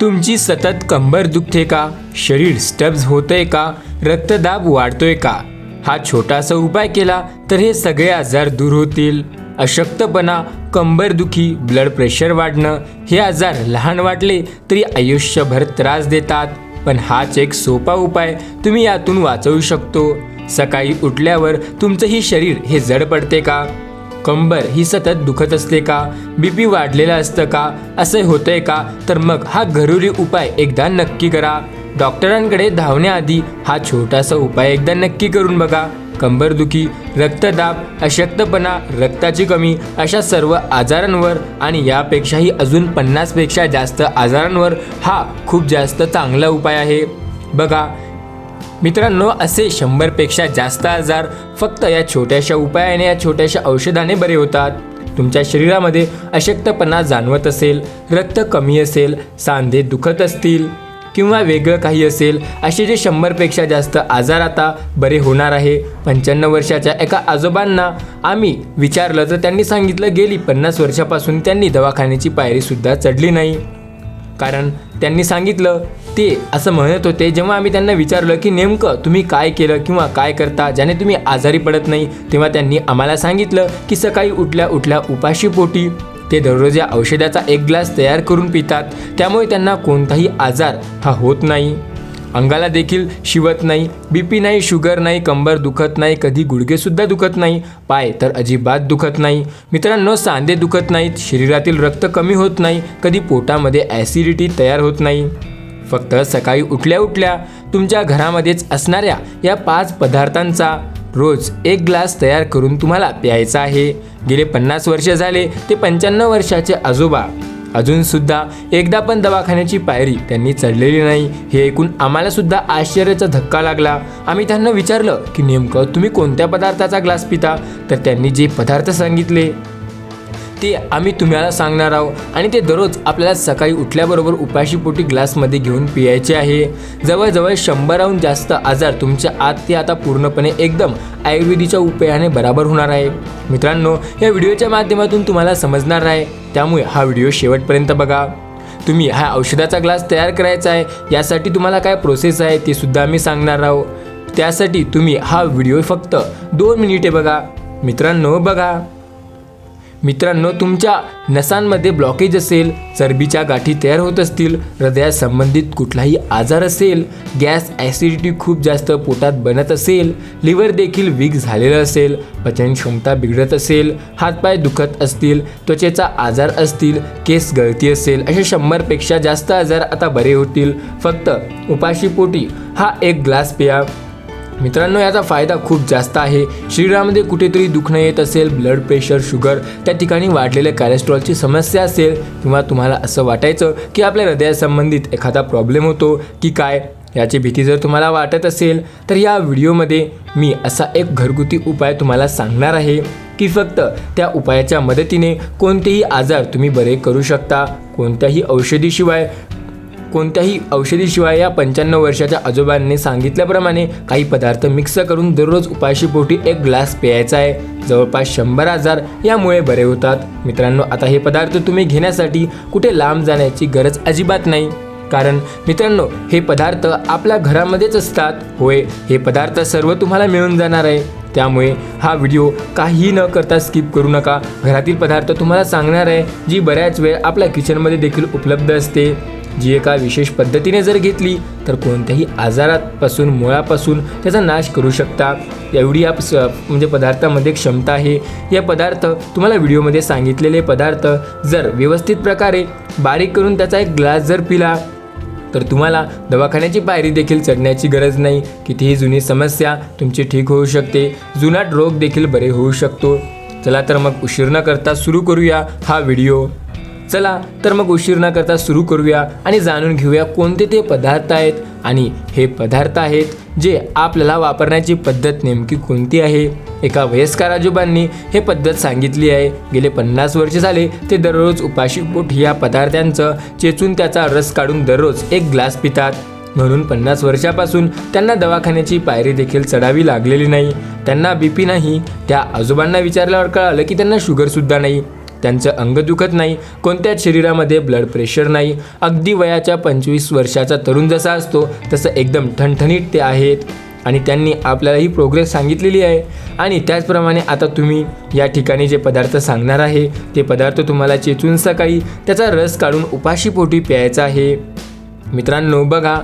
तुमची सतत कंबर दुखते का? शरीर स्टब्स होतंय का? रक्तदाब वाढतोय का? हा छोटासा उपाय केला तर हे सगळे आजार दूर होतील. अशक्तपणा कंबरदुखी ब्लड प्रेशर वाढणं हे आजार लहान वाटले तरी आयुष्यभर त्रास देतात. पण हाच एक सोपा उपाय तुम्ही यातून वाचवू शकतो. सकाळी उठल्यावर तुमचंही शरीर हे जड पडते का? कंबर ही सतत दुखत असते का? बीपी वाढलेलं असतं का? असं होतंय का? तर मग हा घरुरी उपाय एकदा नक्की करा. डॉक्टरांकडे धावण्याआधी हा छोटासा उपाय एकदा नक्की करून बघा. कंबरदुखी रक्तदाब अशक्तपणा रक्ताची कमी अशा सर्व आजारांवर आणि यापेक्षाही अजून पन्नासपेक्षा जास्त आजारांवर हा खूप जास्त चांगला उपाय आहे. बघा मित्रांनो असे शंभरपेक्षा जास्त आजार फक्त या छोट्याशा उपायाने या छोट्याशा औषधाने बरे होतात. तुमच्या शरीरामध्ये अशक्तपणा जाणवत असेल रक्त कमी असेल सांधे दुखत असतील किंवा वेगळं काही असेल असे जे शंभरपेक्षा जास्त आजार आता बरे होणार आहे. पंच्याण्णव वर्षाच्या एका आजोबांना आम्ही विचारलं तर त्यांनी सांगितलं गेली पन्नास वर्षापासून त्यांनी दवाखान्याची पायरीसुद्धा चढली नाही. कारण त्यांनी सांगितलं ते असं म्हणत होते जेव्हा आम्ही त्यांना विचारलं की नेमकं तुम्ही काय केलं किंवा काय करता ज्याने तुम्ही आजारी पडत नाही तेव्हा त्यांनी आम्हाला सांगितलं की सकाळी उठल्या उठल्या उपाशी पोटी. ते दररोज या औषधाचा एक ग्लास तयार करून पितात. त्यामुळे त्यांना कोणताही आजार हा होत नाही. अंगाला देखील शिवत नाही बी पी नाही शुगर नाही कंबर दुखत नाही कधी गुडघेसुद्धा दुखत नाही पाय तर अजिबात दुखत नाही. मित्रांनो सांधे दुखत नाहीत शरीरातील रक्त कमी होत नाही कधी पोटामध्ये ॲसिडिटी तयार होत नाही. फक्त सकाळी उठल्या उठल्या तुमच्या घरामध्येच असणाऱ्या या पाच पदार्थांचा रोज एक ग्लास तयार करून तुम्हाला प्यायचा आहे. गेले पन्नास वर्ष झाले ते पंच्याण्णव वर्षाचे आजोबा अजूनसुद्धा एकदा पण दवाखान्याची पायरी त्यांनी चढलेली नाही. हे ऐकून आम्हालासुद्धा आश्चर्याचा धक्का लागला. आम्ही त्यांना विचारलं की नेमकं तुम्ही कोणत्या पदार्थाचा ग्लास पिता? तर त्यांनी जे पदार्थ सांगितले ते आम्ही तुम्हाला सांगणार आहोत. आणि ते दररोज आपल्याला सकाळी उठल्याबरोबर उपाशीपोटी ग्लासमध्ये घेऊन पियायचे आहे. जवळजवळ शंभराहून जास्त आजार तुमच्या आत ते आता पूर्णपणे एकदम आयुर्वेदीच्या उपायाने बराबर होणार आहे. मित्रांनो या व्हिडिओच्या माध्यमातून तुम्हाला समजणार आहे. त्यामुळे हा व्हिडिओ शेवटपर्यंत बघा. तुम्ही हा औषधाचा ग्लास तयार करायचा आहे. यासाठी तुम्हाला काय प्रोसेस आहे ते सुद्धा आम्ही सांगणार आहोत. त्यासाठी तुम्ही हा व्हिडिओ फक्त दोन मिनिटे बघा. मित्रांनो बघा. मित्रांनो तुमच्या नसांमध्ये ब्लॉकेज असेल चरबीच्या गाठी तयार होत असतील हृदयासंबंधित कुठलाही आजार असेल गॅस ॲसिडिटी खूप जास्त पोटात बनत असेल लिव्हर देखील वीक झालेलं असेल पचन क्षमता बिघडत असेल हातपाय दुखत असतील त्वचेचा आजार असतील केस गळती असेल असे शंभरपेक्षा जास्त आजार आता बरे होतील. फक्त उपाशीपोटी हा एक ग्लास पिया. मित्रांनो याचा फायदा खूप जास्त आहे. शरीरामध्ये कुठेतरी दुखणं येत असेल ब्लड प्रेशर शुगर त्या ठिकाणी वाढलेल्या कॅलेस्ट्रॉलची समस्या असेल किंवा तुम्हाला असं वाटायचं की आपल्या हृदयासंबंधित एखादा प्रॉब्लेम होतो की काय याची भीती जर तुम्हाला वाटत असेल तर या व्हिडिओमध्ये मी असा एक घरगुती उपाय तुम्हाला सांगणार आहे की फक्त त्या उपायाच्या मदतीने कोणतेही आजार तुम्ही बरे करू शकता कोणत्याही औषधीशिवाय कोणत्याही औषधीशिवाय या पंच्याण्णव वर्षाच्या आजोबांनी सांगितल्याप्रमाणे काही पदार्थ मिक्स करून दररोज उपाशीपोटी एक ग्लास प्यायचा आहे. जवळपास शंभर आजार यामुळे बरे होतात. मित्रांनो आता हे पदार्थ तुम्ही घेण्यासाठी कुठे लांब जाण्याची गरज अजिबात नाही. कारण मित्रांनो हे पदार्थ आपल्या घरामध्येच असतात. होय हे पदार्थ सर्व तुम्हाला मिळून जाणार आहे. त्यामुळे हा व्हिडिओ काही न करता स्किप करू नका. घरातील पदार्थ तुम्हाला सांगणार आहे जी बऱ्याच वेळ आपल्या किचनमध्ये देखील उपलब्ध असते. जी एका विशेष पद्धतीने जर घेतली तर कोणत्याही आजारापासून मुळापासून त्याचा नाश करू शकता. एवढी या स- म्हणजे पदार्थामध्ये क्षमता आहे. या पदार्थ तुम्हाला व्हिडिओमध्ये सांगितलेले पदार्थ जर व्यवस्थित प्रकारे बारीक करून त्याचा एक ग्लास जर पिला तर तुम्हाला दवाखान्याची पायरी देखील चढण्याची गरज नाही. कितीही जुनी समस्या तुमची ठीक होऊ शकते. जुनाट रोग देखील बरे होऊ शकतो. चला तर मग उशीर न करता सुरू करूया हा व्हिडिओ. चला तर मग उशीर न करता सुरू करूया आणि जाणून घेऊया कोणते ते पदार्थ आहेत आणि हे पदार्थ आहेत जे आपल्याला वापरण्याची पद्धत नेमकी कोणती आहे? एका वयस्कर आजोबांनी हे पद्धत सांगितली आहे. गेले पन्नास वर्ष झाले ते दररोज उपाशी पोटी या पदार्थांचं चेचून त्याचा रस काढून दररोज एक ग्लास पितात. म्हणून पन्नास वर्षापासून त्यांना दवाखान्याची पायरी देखील चढावी लागलेली नाही. त्यांना बीपी नाही. त्या आजोबांना विचारल्यावर कळालं की त्यांना शुगरसुद्धा नाही. त्यांचं अंग दुखत नाही कोणत्याच शरीरामध्ये ब्लड प्रेशर नाही. अगदी वयाच्या पंचवीस वर्षाचा तरुण जसा असतो तसं एकदम ठणठणीत ते आहेत. आणि त्यांनी आपल्याला ही प्रोग्रेस सांगितलेली आहे. आणि त्याचप्रमाणे आता तुम्ही या ठिकाणी जे पदार्थ सांगणार आहे ते पदार्थ तुम्हाला चेचून सकाळी त्याचा रस काढून उपाशीपोटी प्यायचा आहे. मित्रांनो बघा.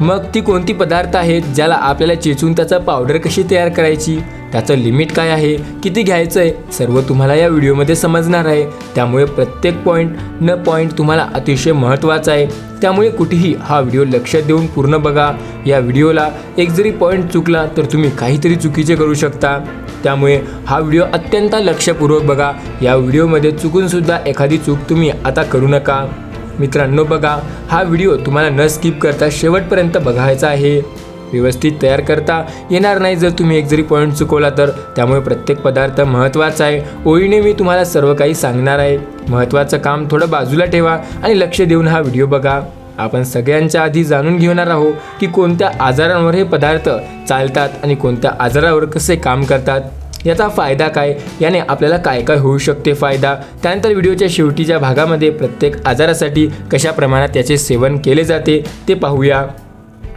मग ती कोणती पदार्थ आहेत ज्याला आपल्याला चेचून त्याचा पावडर कशी तयार करायची? त्याचं लिमिट काय आहे किती घ्यायचं आहे सर्व तुम्हाला या व्हिडिओमध्ये समजणार आहे. त्यामुळे प्रत्येक पॉईंट न पॉईंट तुम्हाला अतिशय महत्त्वाचा आहे. त्यामुळे कुठेही हा व्हिडिओ लक्ष देऊन पूर्ण बघा. या व्हिडिओला एक जरी पॉईंट चुकला तर तुम्ही काहीतरी चुकीचे करू शकता. त्यामुळे हा व्हिडिओ अत्यंत लक्षपूर्वक बघा. या व्हिडिओमध्ये चुकूनसुद्धा एखादी चूक तुम्ही आता करू नका. मित्रांनो बघा हा व्हिडिओ तुम्हाला न स्किप करता शेवटपर्यंत बघायचा आहे. व्यवस्थित तयार करता येणार नाही. जर तुम्ही एक जरी पॉईंट चुकवला तर त्यामुळे प्रत्येक पदार्थ महत्त्वाचा आहे. ओळीने मी तुम्हाला सर्व काही सांगणार आहे. महत्त्वाचं काम थोडं बाजूला ठेवा आणि लक्ष देऊन हा व्हिडिओ बघा. आपण सगळ्यांच्या आधी जाणून घेणार आहोत की कोणत्या आजारांवर हे पदार्थ चालतात आणि कोणत्या आजारावर कसे काम करतात. याचा फायदा काय? याने आपल्याला काय काय होऊ शकते फायदा? त्यानंतर व्हिडिओच्या शेवटीच्या भागामध्ये प्रत्येक आजारासाठी कशा प्रमाणात याचे सेवन केले जाते ते पाहूया.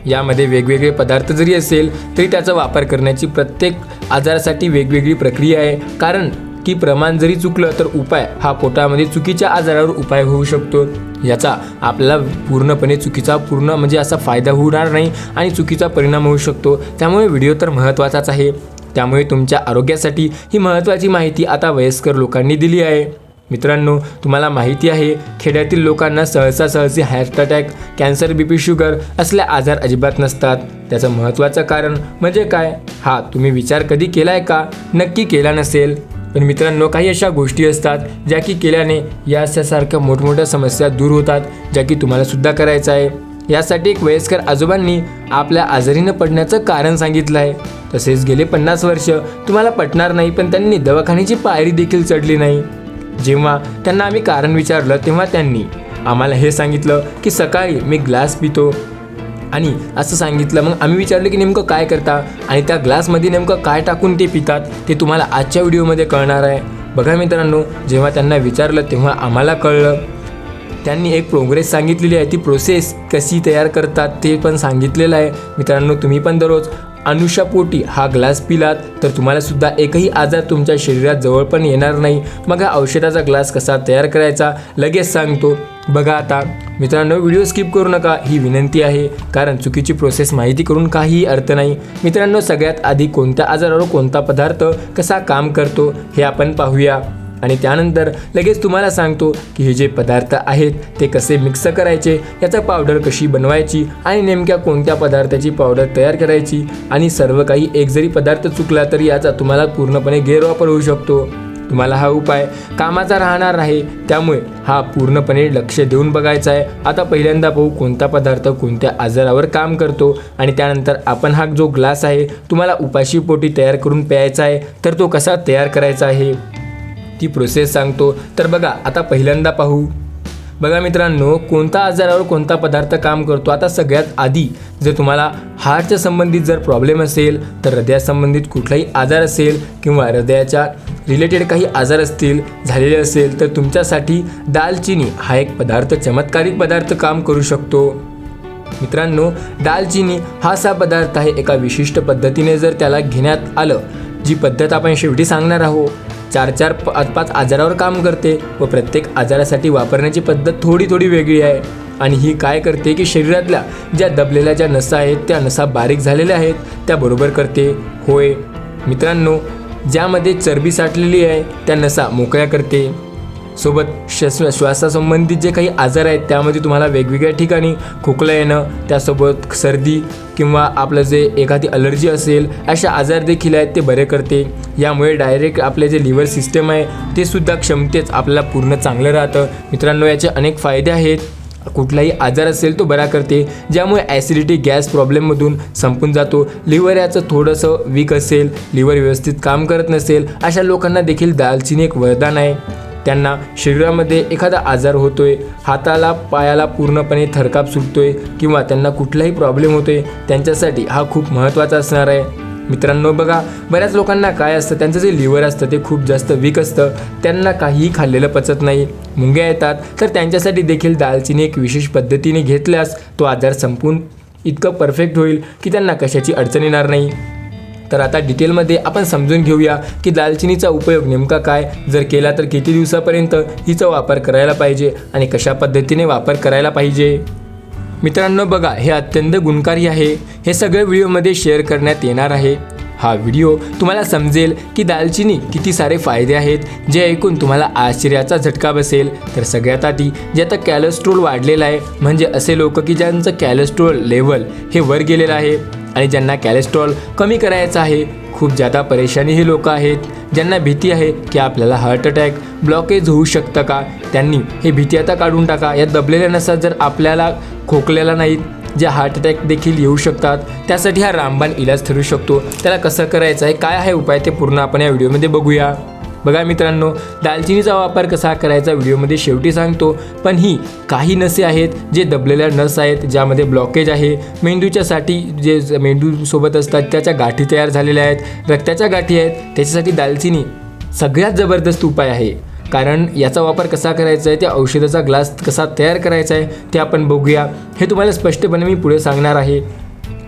यामध्ये वेगवेगळे पदार्थ जरी असेल तरी त्याचा वापर करण्याची प्रत्येक आजारासाठी वेगवेगळी प्रक्रिया आहे. कारण की प्रमाण जरी चुकलं तर उपाय हा पोटामध्ये चुकीच्या आजारावर उपाय होऊ शकतो. याचा आपल्याला पूर्णपणे चुकीचा पूर्ण म्हणजे असा फायदा होणार नाही आणि चुकीचा परिणाम होऊ शकतो. त्यामुळे व्हिडिओ तर महत्त्वाचाच आहे. त्यामुळे तुमच्या आरोग्यासाठी ही महत्त्वाची माहिती आता वयस्कर लोकांनी दिली आहे. मित्रांनो तुम्हाला माहिती आहे खेड्यातील लोकांना सहसा सहजी heart attack cancer B P sugar असले आजार अजिबात नसतात. त्याचं महत्त्वाचं कारण म्हणजे काय? हा तुम्ही विचार कधी केला आहे का? नक्की केला नसेल. पण मित्रांनो काही अशा गोष्टी असतात ज्या की केल्याने यासारख्या मोठमोठ्या समस्या दूर होतात ज्या की तुम्हाला सुद्धा करायचं आहे. यासाठी एक वयस्कर आजोबांनी आपल्या आजारीनं पडण्याचं कारण सांगितलं आहे तसेच गेले पन्नास वर्ष तुम्हाला पटणार नाही पण त्यांनी दवाखान्याची पायरी देखील चढली नाही. जेव्हा त्यांना आम्ही कारण विचारलं तेव्हा त्यांनी आम्हाला हे सांगितलं की सकाळी मी ग्लास पितो. आणि असं सांगितलं मग आम्ही विचारलं की नेमकं काय करता? आणि त्या ग्लासमध्ये नेमकं काय टाकून ते पितात ते तुम्हाला आजच्या व्हिडिओमध्ये कळणार आहे. बघा मित्रांनो जेव्हा त्यांना विचारलं तेव्हा आम्हाला कळलं. त्यांनी एक प्रोग्रेस सांगितलेली आहे. ती प्रोसेस कशी तयार करतात ते पण सांगितलेलं आहे. मित्रांनो तुम्ही पण दररोज अनुषापोटी हा ग्लास पिलात तर तुम्हाला सुद्धा एकही आजार तुमच्या शरीरात जवळ पण येणार नाही. मग हा औषधाचा ग्लास कसा तयार करायचा? लगेच सांगतो. बघा आता मित्रांनो व्हिडिओ स्किप करू नका. ही विनंती आहे कारण चुकीची प्रोसेस माहिती करून काहीही अर्थ नाही. मित्रांनो सगळ्यात आधी कोणत्या आजारावर कोणता पदार्थ कसा काम करतो हे आपण पाहूया. आणि त्यानंतर लगेच तुम्हाला सांगतो की हे जे पदार्थ आहेत ते कसे मिक्स करायचे याचा पावडर कशी बनवायची आणि नेमक्या कोणत्या पदार्थाची पावडर तयार करायची आणि सर्व काही एक जरी पदार्थ चुकला तरी याचा तुम्हाला पूर्णपणे गैरवापर होऊ शकतो. तुम्हाला हा उपाय कामाचा राहणार आहे त्यामुळे हा पूर्णपणे लक्ष देऊन बघायचा आहे. आता पहिल्यांदा पाहू कोणता पदार्थ कोणत्या आजारावर काम करतो आणि त्यानंतर आपण हा जो ग्लास आहे तुम्हाला उपाशी पोटी तयार करून प्यायचा आहे तर तो कसा तयार करायचा आहे? ती प्रोसेस सांगतो. तर बघा आता पहिल्यांदा पाहू. बघा मित्रांनो कोणता आजारावर कोणता पदार्थ काम करतो? आता सगळ्यात आधी जर तुम्हाला हार्टच्या संबंधित जर प्रॉब्लेम असेल तर हृदयासंबंधित कुठलाही आजार असेल किंवा हृदयाच्या रिलेटेड काही आजार असतील झालेले असेल तर तुमच्यासाठी दालचिनी हा एक पदार्थ चमत्कारिक पदार्थ काम करू शकतो. मित्रांनो दालचिनी हा असा पदार्थ आहे एका विशिष्ट पद्धतीने जर त्याला घेण्यात आलं जी पद्धत आपण शेवटी सांगणार आहोत. चार चार पाच पाच आजारावर काम करते व प्रत्येक आजारासाठी वापरण्याची पद्धत थोडी थोडी वेगळी आहे. आणि ही काय करते की शरीरातल्या ज्या दबलेल्या ज्या नसा आहेत त्या नसा बारीक झालेल्या आहेत त्या बरोबर करते. होय मित्रांनो ज्यामध्ये चरबी साठलेली आहे त्या नसा मोकळ्या करते. सोबत श्वास श्वासासंबंधित जे काही आजार आहेत त्यामध्ये तुम्हाला वेगवेगळ्या ठिकाणी खोकला येणं त्यासोबत सर्दी किंवा आपलं जे एखादी अलर्जी असेल अशा आजार देखील आहेत ते बरे करते. यामुळे डायरेक्ट आपले जे लिव्हर सिस्टम आहे ते सुद्धा क्षमतेच आपल्याला पूर्ण चांगलं राहतं. मित्रांनो याचे अनेक फायदे आहेत. कुठलाही आजार असेल तो बरा करते. ज्यामुळे ॲसिडिटी गॅस प्रॉब्लेममधून संपून जातो. लिव्हर याचं थोडंसं वीक असेल लिव्हर व्यवस्थित काम करत नसेल अशा लोकांना देखील दालचिनी एक वरदान आहे. त्यांना शरीरामध्ये एखादा आजार होतोय हाताला पायाला पूर्णपणे थरकाप सुटतोय किंवा त्यांना कुठलाही प्रॉब्लेम होतोय त्यांच्यासाठी हा खूप महत्त्वाचा असणार आहे. मित्रांनो बघा बऱ्याच लोकांना काय असतं त्यांचं जे लिव्हर असतं ते खूप जास्त वीक असतं त्यांना काहीही खाल्लेलं पचत नाही. मुंग्या येतात तर त्यांच्यासाठी देखील दालचिनी एक विशेष पद्धतीने घेतल्यास तो आजार संपून इतकं परफेक्ट होईल की त्यांना कशाची अडचण येणार नाही. तर आता डिटेलमध्ये आपण समजून घेऊया की दालचिनीचा उपयोग नेमका काय. जर केला तर किती दिवसापर्यंत हिचा वापर करायला पाहिजे आणि कशा पद्धतीने वापर करायला पाहिजे? मित्रांनो बघा हे अत्यंत गुणकारी आहे. हे सगळं व्हिडिओमध्ये शेअर करण्यात येणार आहे. हा व्हिडिओ तुम्हाला समजेल की दालचिनी किती सारे फायदे आहेत जे ऐकून तुम्हाला आश्चर्याचा झटका बसेल. तर सगळ्यात आधी जे आता कॅलेस्ट्रॉल वाढलेलं आहे म्हणजे असे लोक की ज्यांचं कॅलेस्ट्रॉल लेवल हे वर गेलेलं आहे आणि ज्यांना कॅलेस्ट्रॉल कमी करायचं आहे खूप जादा परेशानी हे लोक आहेत. ज्यांना भीती आहे की आपल्याला हार्ट अटॅक ब्लॉकेज होऊ शकतं का? त्यांनी हे भीती आता काढून टाका. या दबलेल्या नसा जर आपल्याला खोकलेला नाहीत जे हार्ट अटॅक देखील येऊ शकतात त्यासाठी हा रामबाण इलाज ठरू शकतो. त्याला कसं करायचं आहे काय आहे उपाय ते पूर्ण आपण या व्हिडिओमध्ये बघूया. बघा मित्रांनो दालचिनीचा वापर कसा करायचा व्हिडिओमध्ये शेवटी सांगतो पण ही काही नसे आहेत जे दबलेल्या नस आहेत ज्यामध्ये ब्लॉकेज आहे. मेंदूच्यासाठी जे मेंदूसोबत असतात त्याच्या गाठी तयार झालेल्या आहेत. रक्ताच्या गाठी आहेत त्याच्यासाठी दालचिनी सगळ्यात जबरदस्त उपाय आहे. कारण याचा वापर कसा करायचा आहे त्या औषधाचा ग्लास कसा तयार करायचा आहे ते आपण बघूया. हे तुम्हाला स्पष्टपणे मी पुढे सांगणार आहे.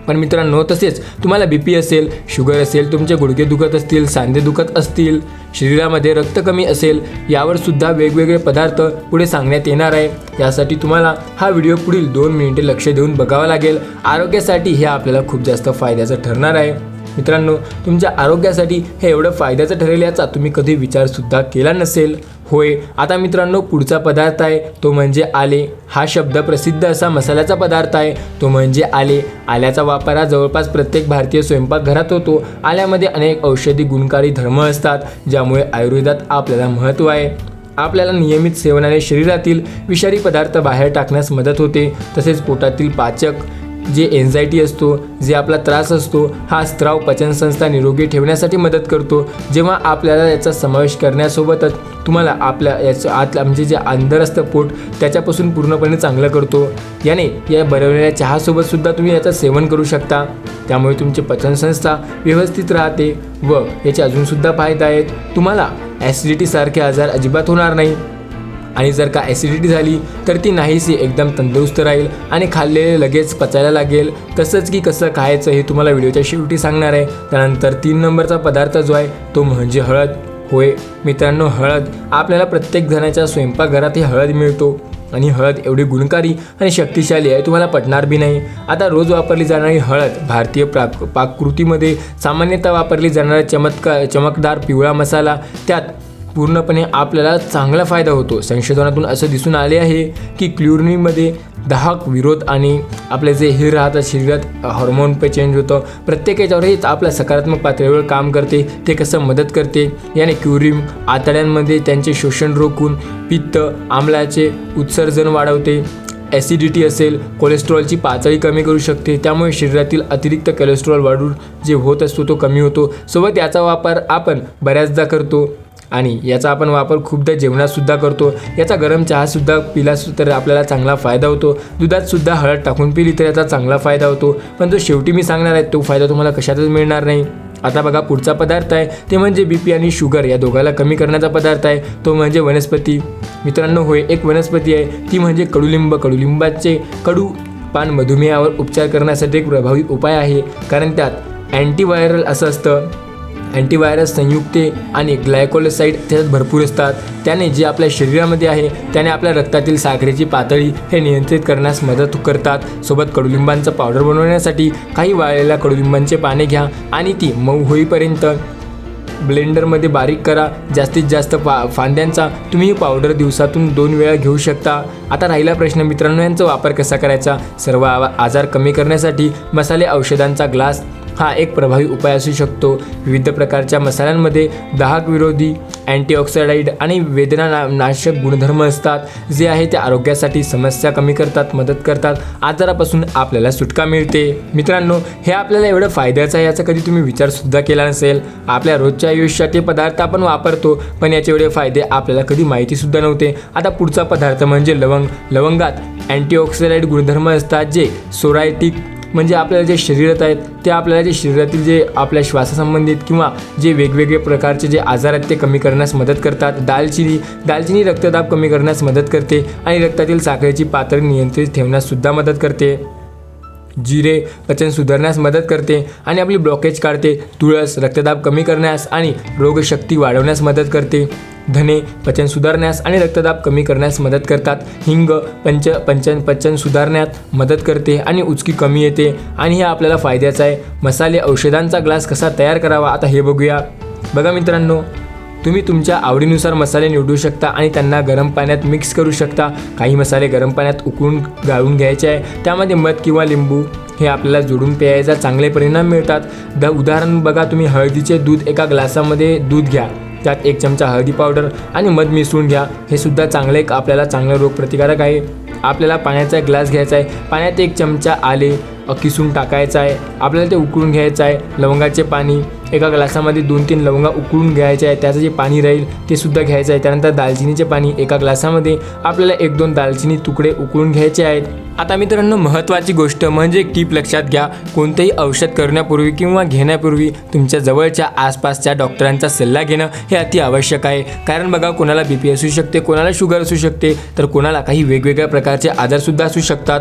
पण मित्रांनो तसेच तुम्हाला बी पी असेल शुगर असेल तुमचे गुडघे दुखत असतील सांधे दुखत असतील शरीरामध्ये रक्त कमी असेल यावर सुद्धा वेगवेगळे पदार्थ पुढे सांगण्यात येणार आहे. यासाठी तुम्हाला हा व्हिडिओ पुढील दोन मिनिटे लक्ष देऊन बघावा लागेल. आरोग्यासाठी हे आपल्याला खूप जास्त फायद्याचं ठरणार आहे. मित्रांनो तुमच्या आरोग्यासाठी हे एवढं फायद्याचं ठरेल याचा तुम्ही कधी विचारसुद्धा केला नसेल. होय आता मित्रांनो पुढचा पदार्थ आहे तो म्हणजे आले. हा शब्द प्रसिद्ध असा मसाल्याचा पदार्थ आहे तो म्हणजे आले. आल्याचा वापर हा जवळपास प्रत्येक भारतीय स्वयंपाकघरात होतो. आल्यामध्ये अनेक औषधी गुणकारी धर्म असतात ज्यामुळे आयुर्वेदात आपल्याला महत्त्व आहे. आपल्याला नियमित सेवनाने शरीरातील विषारी पदार्थ बाहेर टाकण्यास मदत होते तसेच पोटातील पाचक जे एन्झायटी असतो जे आपला त्रास असतो हा स्त्राव पचनसंस्था निरोगी ठेवण्यासाठी मदत करतो. जेव्हा आपल्याला याचा समावेश करण्यासोबतच तुम्हाला आपल्या याचं आतला म्हणजे जे अंदर असतं पोट त्याच्यापासून पूर्णपणे चांगलं करतो. याने या बनवलेल्या चहासोबतसुद्धा तुम्ही याचं सेवन करू शकता. त्यामुळे तुमची पचनसंस्था व्यवस्थित राहते व याचे अजूनसुद्धा फायदा आहेत. तुम्हाला ॲसिडिटीसारखे आजार अजिबात होणार नाही. आणि जर का ॲसिडिटी झाली तर ती नाहीशी एकदम तंदुरुस्त राहील आणि खाल्लेले लगेच पचायला लागेल. तसंच की कसं खायचं हे तुम्हाला व्हिडिओच्या शेवटी सांगणार आहे. त्यानंतर तीन नंबरचा पदार्थ जो आहे तो म्हणजे हळद. होय मित्रांनो हळद. आपल्याला प्रत्येक जणाच्या स्वयंपाकघरातही हळद मिळतो. आणि हळद एवढी गुणकारी आणि शक्तिशाली आहे तुम्हाला पटणार बी नाही. आता रोज वापरली जाणारी हळद भारतीय प्राक पाककृतीमध्ये सामान्यतः वापरली जाणारा चमत्कार चमकदार पिवळा मसाला त्यात पूर्णपणे आपल्याला चांगला फायदा होतो. संशोधनातून असं दिसून आले आहे की क्ल्युरनीमध्ये दाहक विरोध आणि आपले जे हे राहतात शरीरात हॉर्मोन पे चेंज होतं. प्रत्येक याच्यावर हेच आपल्या सकारात्मक पातळीवर काम करते. ते कसं मदत करते? याने क्युरिम आतड्यांमध्ये त्यांचे शोषण रोखून पित्त आम्लाचे उत्सर्जन वाढवते. ॲसिडिटी असेल कोलेस्ट्रॉलची पातळी कमी करू शकते. त्यामुळे शरीरातील अतिरिक्त कोलेस्ट्रॉल वाढून जे होत असतो तो कमी होतो. सोबत याचा वापर आपण बऱ्याचदा करतो. आणि याचा आपण वापर खूपदा जेवणातसुद्धा करतो. याचा गरम चहासुद्धा पिलास तर आपल्याला चांगला फायदा होतो. दुधातसुद्धा हळद टाकून पिली तर याचा चांगला फायदा होतो. पण जो शेवटी मी सांगणार आहे तो फायदा तुम्हाला कशातच मिळणार नाही. आता बघा पुढचा पदार्थ आहे ते म्हणजे बी पी आणि शुगर या दोघाला कमी करण्याचा पदार्थ आहे. तो म्हणजे वनस्पती. मित्रांनो होय एक वनस्पती आहे. ती म्हणजे कडुलिंब. कडुलिंबाचे कडू पान मधुमेहावर उपचार करण्यासाठी एक प्रभावी उपाय आहे. कारण त्यात अँटीव्हायरल असं असतं. अँटीव्हायरस संयुक्ते आणि ग्लायकोलोसाईड त्याच्यात भरपूर असतात. त्याने जे आपल्या शरीरामध्ये आहे त्याने आपल्या रक्तातील साखरेची पातळी हे नियंत्रित करण्यास मदत करतात. सोबत कडुलिंबांचं पावडर बनवण्यासाठी काही वाळलेल्या कडुलिंबांचे पाने घ्या आणि ती मऊ होईपर्यंत ब्लेंडरमध्ये बारीक करा. जास्तीत जास्त पा फांद्यांचा तुम्ही पावडर दिवसातून दोन वेळा घेऊ शकता. आता राहिला प्रश्न मित्रांनो यांचा वापर कसा करायचा? सर्व आवा- आजार कमी करण्यासाठी मसाले औषधांचा ग्लास हा एक प्रभावी उपाय असू शकतो. विविध प्रकारच्या मसाल्यांमध्ये दाहक विरोधी अँटीऑक्सिडाईड आणि वेदना ना नाशक गुणधर्म असतात. जे आहे ते आरोग्यासाठी समस्या कमी करतात मदत करतात. आजारापासून आपल्याला सुटका मिळते. मित्रांनो हे आपल्याला एवढं फायद्याचं आहे याचा कधी तुम्ही विचारसुद्धा केला नसेल. आपल्या रोजच्या आयुष्यात हे पदार्थ आपण वापरतो पण याचे एवढे फायदे आपल्याला कधी माहितीसुद्धा नव्हते. आता पुढचा पदार्थ म्हणजे लवंग. लवंगात अँटीऑक्सिडाईड गुणधर्म असतात जे सोरायटिक म्हणजे आपल्याला जे शरीरात आहेत ते आपल्याला जे शरीरातील जे आपल्या श्वासासंबंधित किंवा जे वेगवेगळे प्रकारचे जे आजार आहेत ते कमी करण्यास मदत करतात. दालचिनी दालचिनी रक्तदाब कमी करण्यास मदत करते आणि रक्तातील साखरेची पातळी नियंत्रित ठेवण्यास सुद्धा मदत करते. जिरे पचन सुधारण्यास मदत करते आणि आपली ब्लॉकेज काढते. तुळस रक्तदाब कमी करण्यास आणि रोगशक्ती वाढवण्यास मदत करते. धने पचन सुधारण्यास आणि रक्तदाब कमी करण्यास मदत करतात. हिंग पंच पंचन पचन सुधारण्यात मदत करते आणि उचकी कमी येते. आणि हे आपल्याला फायद्याचं आहे. मसाले औषधांचा ग्लास कसा तयार करावा? आता हे बघूया. बघा मित्रांनो तुम्ही तुमच्या आवडीनुसार मसाले निवडू शकता आणि त्यांना गरम पाण्यात मिक्स करू शकता. काही मसाले गरम पाण्यात उकळून गाळून घ्यायचे आहे. त्यामध्ये मध किंवा लिंबू हे आपल्याला जोडून प्यायचा चांगले परिणाम मिळतात. द उदाहरण बघा तुम्ही हळदीचे दूध एका ग्लासामध्ये दूध घ्या. त्यात एक चमचा हळदी पावडर आणि मध मिसळून घ्या. हे सुद्धा चांगले एक आपल्याला चांगलं रोगप्रतिकारक आहे. आपल्याला पाण्याचा ग्लास घ्यायचा आहे. पाण्यात एक चमचा आले किसून टाकायचं आहे. आपल्याला ते उकळून घ्यायचं आहे. लवंगाचे पाणी एका ग्लासामध्ये दोन तीन लवंगा उकळून घ्यायचे आहे त्याचं जे पाणी राहील ते सुद्धा घ्यायचं आहे. त्यानंतर दालचिनीचे पाणी एका ग्लासामध्ये आपल्याला एक दोन दालचिनी तुकडे उकळून घ्यायचे आहेत. आता मित्रांनो महत्त्वाची गोष्ट म्हणजे एक टीप लक्षात घ्या कोणतेही औषध करण्यापूर्वी किंवा घेण्यापूर्वी तुमच्या जवळच्या आसपासच्या डॉक्टरांचा सल्ला घेणं हे अति आवश्यक आहे. कारण बघा कोणाला बी पी असू शकते कोणाला शुगर असू शकते तर कोणाला काही वेगवेगळ्या प्रकारचे आजारसुद्धा असू शकतात.